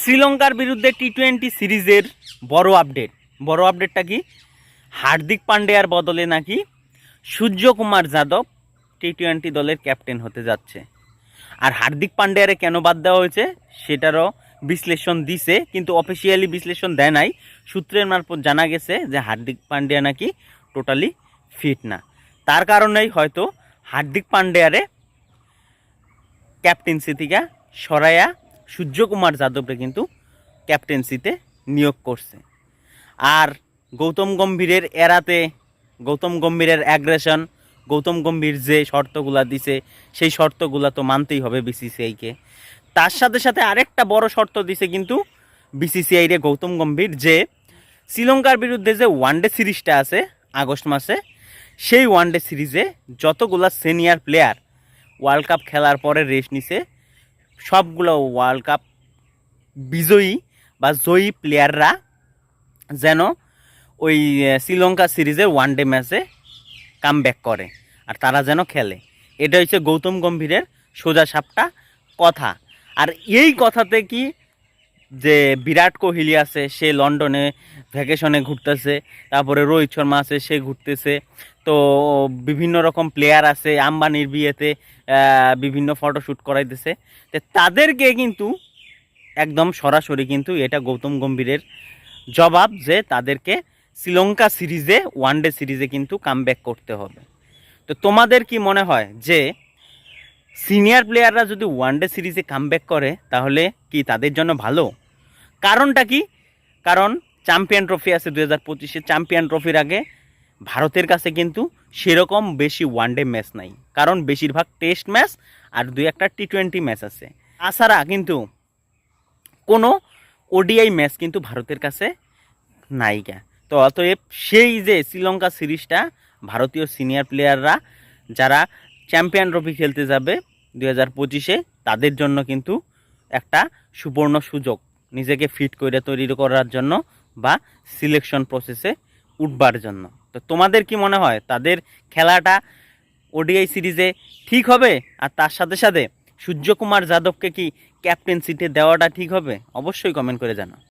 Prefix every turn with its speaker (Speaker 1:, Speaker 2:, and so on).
Speaker 1: শ্রীলঙ্কার বিরুদ্ধে T twenty সিরিজের বড় আপডেট বড় আপডেটটা কি? হার্দিক পান্ডিয়ার বদলে নাকি সূর্যকুমার যাদব টি টোয়েন্টি দলের ক্যাপ্টেন হতে যাচ্ছে। আর হার্দিক পান্ডিয়ারে কেন বাদ দেওয়া হয়েছে সেটারও বিশ্লেষণ দিছে, কিন্তু অফিসিয়ালি বিশ্লেষণ দেয় নাই। সূত্রের মারফত জানা গেছে যে হার্দিক পান্ডিয়া নাকি টোটালি ফিট না। তার কারণেই হয়তো হার্দিক পান্ডিয়ারে ক্যাপ্টেন্সি থেকে সরাইয়া সূর্যকুমার যাদবকে কিন্তু ক্যাপ্টেন্সিতে নিয়োগ করছে। আর গৌতম গম্ভীরের এরাতে, গৌতম গম্ভীরের অ্যাগ্রেশন গৌতম গম্ভীর যে শর্তগুলা দিছে, সেই শর্তগুলা তো মানতেই হবে বিসিসিআইকে তার সাথে সাথে আরেকটা বড় শর্ত দিছে কিন্তু বিসিসিআই রে গৌতম গম্ভীর যে শ্রীলঙ্কার বিরুদ্ধে যে ওয়ানডে সিরিজটা আছে, আগস্ট মাসে, সেই ওয়ানডে সিরিজে যতগুলা সিনিয়র প্লেয়ার ওয়ার্ল্ড কাপ খেলার পরে রেস্ট নিছে সবগুলো ওয়ার্ল্ড কাপ বিজয়ী বা জয়ী প্লেয়াররা যেন ওই শ্রীলঙ্কা সিরিজের ওয়ান ডে ম্যাচে কাম করে আর তারা যেন খেলে। এটা হচ্ছে গৌতম গম্ভীরের সোজা সাপটা কথা। আর এই কথাতে কি যে বিরাট কোহলি আছে, সে লন্ডনে ভ্যাকেশনে ঘুরতেছে, তারপরে রোহিত শর্মা আছে, সে ঘুরতেছে তো বিভিন্ন রকম প্লেয়ার আছে, আম্বানির বিয়েতে বিভিন্ন ফটোশ্যুট করাইতেছে। তো তাদেরকে কিন্তু একদম সরাসরি কিন্তু এটা গৌতম গম্ভীরের জবাব যে তাদেরকে শ্রীলঙ্কা সিরিজে ওয়ানডে সিরিজে কিন্তু কামব্যাক করতে হবে। তো তোমাদের কি মনে হয় যে সিনিয়র প্লেয়াররা যদি ওয়ানডে সিরিজে কামব্যাক করে, তাহলে কি তাদের জন্য ভালো? কারণটা কি? কারণ চ্যাম্পিয়ন ট্রফি আছে দু হাজার পঁচিশে চ্যাম্পিয়ন ট্রফির আগে ভারতের কাছে কিন্তু সেরকম বেশি ওয়ানডে ম্যাচ নাই। কারণ বেশিরভাগ টেস্ট ম্যাচ আর দুই একটা টি টোয়েন্টি ম্যাচ আছে। তাছাড়া কিন্তু কোনো ওডিআই ম্যাচ কিন্তু ভারতের কাছে নাইকা তো অতএব সেই যে শ্রীলঙ্কা সিরিজটা, ভারতীয় সিনিয়র প্লেয়াররা যারা চ্যাম্পিয়ন ট্রফি খেলতে যাবে দু হাজার পঁচিশে, তাদের জন্য কিন্তু একটা সুবর্ণ সুযোগ। নিজেকে ফিট করে তৈরি করার জন্য বা সিলেকশন প্রসেসে উঠবার জন্য। তো তোমাদের কি মনে হয়? তাদের খেলাটা ওডিআই সিরিজে ঠিক হবে? আর তার সাথে সাথে সূর্যকুমার যাদবকে কি ক্যাপ্টেন সিটে দেওয়াটা ঠিক হবে? অবশ্যই কমেন্ট করে জানাও।